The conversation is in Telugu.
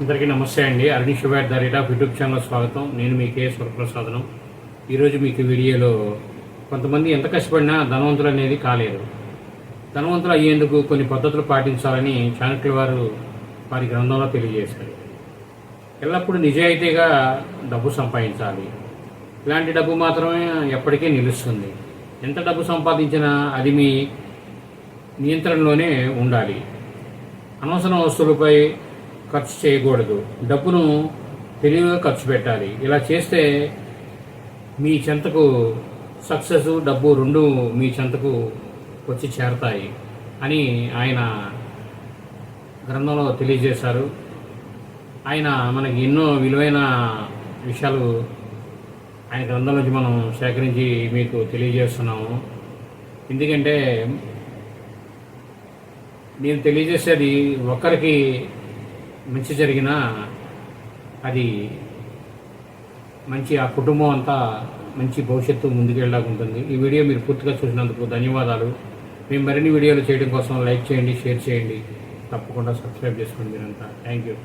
అందరికీ నమస్తే అండి. Arun Shivat the rate of YouTube channel స్వాగతం. నేను మీ కే స్వరప్రసాదనం ఈరోజు మీకు వీడియోలో కొంతమంది ఎంత కష్టపడినా ధనవంతులు అనేది కాలేదు. ధనవంతులు అయ్యేందుకు కొన్ని పద్ధతులు పాటించాలని చాణక్యుల వారు వారి గ్రంథంలో తెలియజేశారు. ఎల్లప్పుడూ నిజాయితీగా డబ్బు సంపాదించాలి. ఇలాంటి డబ్బు మాత్రమే ఎప్పటికీ నిలుస్తుంది. ఎంత డబ్బు సంపాదించినా అది మీ నియంత్రణలోనే ఉండాలి. అనవసర వస్తువులపై ఖర్చు చేయకూడదు. డబ్బును తెలివిగా ఖర్చు పెట్టాలి. ఇలా చేస్తే మీ చెంతకు సక్సెస్ డబ్బు రెండు మీ చెంతకు వచ్చి చేరతాయి అని ఆయన గ్రంథంలో తెలియజేశారు. ఆయన మనకి ఎన్నో విలువైన విషయాలు ఆయన గ్రంథం నుంచి మనం సేకరించి మీకు తెలియజేస్తున్నాము. ఎందుకంటే నేను తెలియజేసేది ఒకరికి మంచి జరిగినా అది మంచి ఆ కుటుంబం అంతా మంచి భవిష్యత్తు ముందుకెళ్ళడానికి ఉంటుంది. ఈ వీడియో మీరు పూర్తిగా చూసినందుకు ధన్యవాదాలు. మేము మరిన్ని వీడియోలు చేయడం కోసం లైక్ చేయండి షేర్ చేయండి. తప్పకుండా సబ్స్క్రైబ్ చేసుకోండి మీరంతా. Thank you.